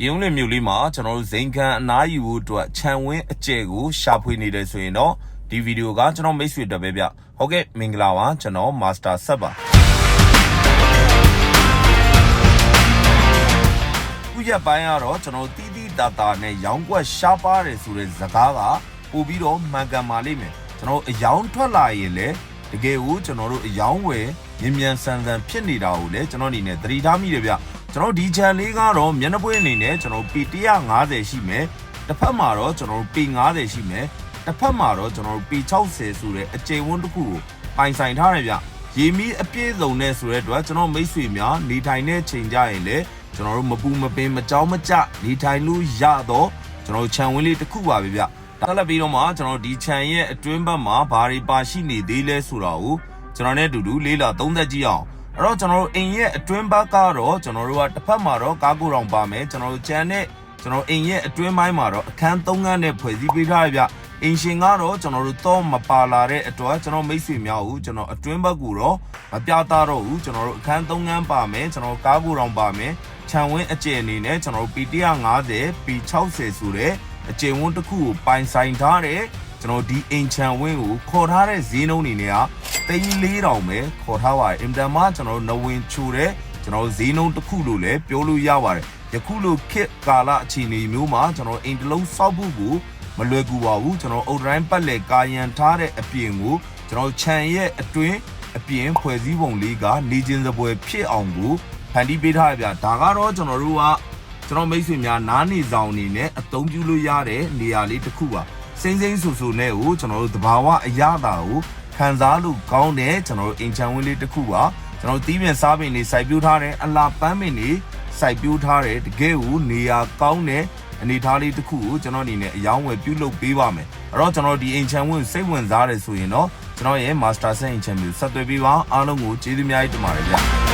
ပြုံးလင်မြို့လေးမှာကျွန်တော်တို့ဇိမ်ခံအနားယူဖို့အတွက်ခြံဝင်းအကျဲကိုရှာဖွေနေတယ်ဆိုရင်တော့ဒီဗီဒီယိုကကျွန်တော်မိတ်ဆွေတက်ပဲဗျဟုတ်ကဲ့မင်္ဂလာပါကျွန်တော်မာစတာဆက်ပါခုရက်ပိုင်းကတော့ကျွန်တော်တီးတီးတာတာနဲ့ရောင်းကွက်ရှားပါတယ်ဆိုတဲ့ဇာကားကပို့ပြီးတော့မှန်ကန်ပါလိမ့်မယ်ကျွန်တော်အယောင်ထွက်လာရင်လေတကယ်ကိုကျွန်တော်တို့အယောင်ဝယ်မြ мян ဆန်ဆန်ဖြစ်နေတာကိုလည်းကျွန်တော်အနေနဲ့သတိထားမိတယ်ဗျ ကျွန်တော်ဒီ channel လေးကတော့မျက်နှာပွင့်အနေနဲ့ကျွန်တော် P 150ရှိမယ်တစ်ဖက်မှာတော့ကျွန်တော် P 50ရှိမယ်တစ်ဖက်မှာတော့ကျွန်တော် P 60ဆိုတဲ့အကျယ်ဝန်းတစ်ခုကိုပိုင်ဆိုင်ထားတယ်ဗျရေမီးအပြည့်စုံနဲ့ဆိုတဲ့အတွက်ကျွန်တော်မိတ်ဆွေများနေထိုင်တဲ့ချိန်ကြရင်လည်းကျွန်တော်တို့မပူမပင်မကြောက်မကြနေထိုင်လို့ရတော့ကျွန်တော်ခြံဝင်းလေးတစ်ခုပါပဲဗျဒါလည်းပြီးတော့မှကျွန်တော်ဒီခြံရဲ့အတွင်းဘက်မှာဘာတွေပါရှိနေသေးလဲဆိုတာကိုကျွန်တော်နဲ့အတူတူလေးလာသုံးသက်ကြည့်အောင် အဲ့တော့ကျွန်တော်တို့အိမ်ရဲ့အတွင်းဘက်ကတော့ကျွန်တော်တို့ကတစ်ဖက်မှာတော့ကားကိုယ်တော်ပါမယ်ကျွန်တော်တို့ခြံနဲ့ကျွန်တော်အိမ်ရဲ့အတွင်းပိုင်းမှာတော့အခန်း၃ခန်းနဲ့ဖွဲ့စည်းပေးထားရဗျအင်ရှင်ကတော့ကျွန်တော်တို့တော့မပါလာတဲ့အတွက်ကျွန်တော်မိတ်ဆွေများကိုကျွန်တော်အတွင်းဘက်ကိုတော့မပြသတော့ဘူးကျွန်တော်တို့အခန်း၃ခန်းပါမယ်ကျွန်တော်ကားကိုယ်တော်ပါမယ်ခြံဝင်းအကျယ်အနေနဲ့ကျွန်တော်တို့ P150 P60 ဆိုတဲ့အကျယ်ဝန်းတစ်ခုကိုပိုင်ဆိုင်ထားတဲ့ကျွန်တော်ဒီအိမ်ခြံဝင်းကိုခေါ်ထားတဲ့ဈေးနှုန်းအနေနဲ့က သိန်း၄တောင်ပဲခေါ်ထားပါတယ်အင်တန်မှကျွန်တော်တို့နဝင်ချိုတဲ့ကျွန်တော်ဈေးနှုန်းတစ်ခုလို့လည်းပြောလို့ရပါတယ်ယခုလိုခေတ်ကာလအခြေအနေမျိုးမှာကျွန်တော်အိမ်တစ်လုံးစောက်ဖို့ကိုမလွယ်ကူပါဘူးကျွန်တော်အုတ်တိုင်းပတ်လက်ကာယံထားတဲ့အပြင်ကိုကျွန်တော်ခြံရဲ့အတွင်းအပြင်ဖွဲ့စည်းပုံလေးကနေခြင်းစပွဲဖြစ်အောင်ကိုဖန်တီးပေးထားရဗျဒါကတော့ကျွန်တော်တို့ကကျွန်တော်မိတ်ဆွေများနားနေဆောင်အနေနဲ့အသုံးပြုလို့ရတဲ့နေရာလေးတစ်ခုပါစိမ့်စိမ့်ဆူဆူနဲ့ကိုကျွန်တော်တို့တဘာဝအရသာကို ခံစားလို့ကောင်းတဲ့ကျွန်တော်တို့အင်ချန်ဝင်းလေးတစ်ခုပါကျွန်တော်တို့တီးမြန်စားပင်တွေစိုက်ပျိုးထားတဲ့အလားပန်းပင်တွေစိုက်ပျိုးထားတဲ့တကယ်ကိုနေရာကောင်းတဲ့အနေထားလေးတစ်ခုကိုကျွန်တော်အနေနဲ့အယောင်းဝယ်ပြုလုပ်ပေးပါမယ်အဲ့တော့ကျွန်တော်ဒီအင်ချန်ဝင်းစိတ်ဝင်စားတယ်ဆိုရင်တော့ကျွန်တော်ရဲ့ Master Set အင်ချန်မျိုးဆက်သွယ်ပေးပါအားလုံးကိုကျေးဇူးများကြီးတင်ပါတယ်ဗျ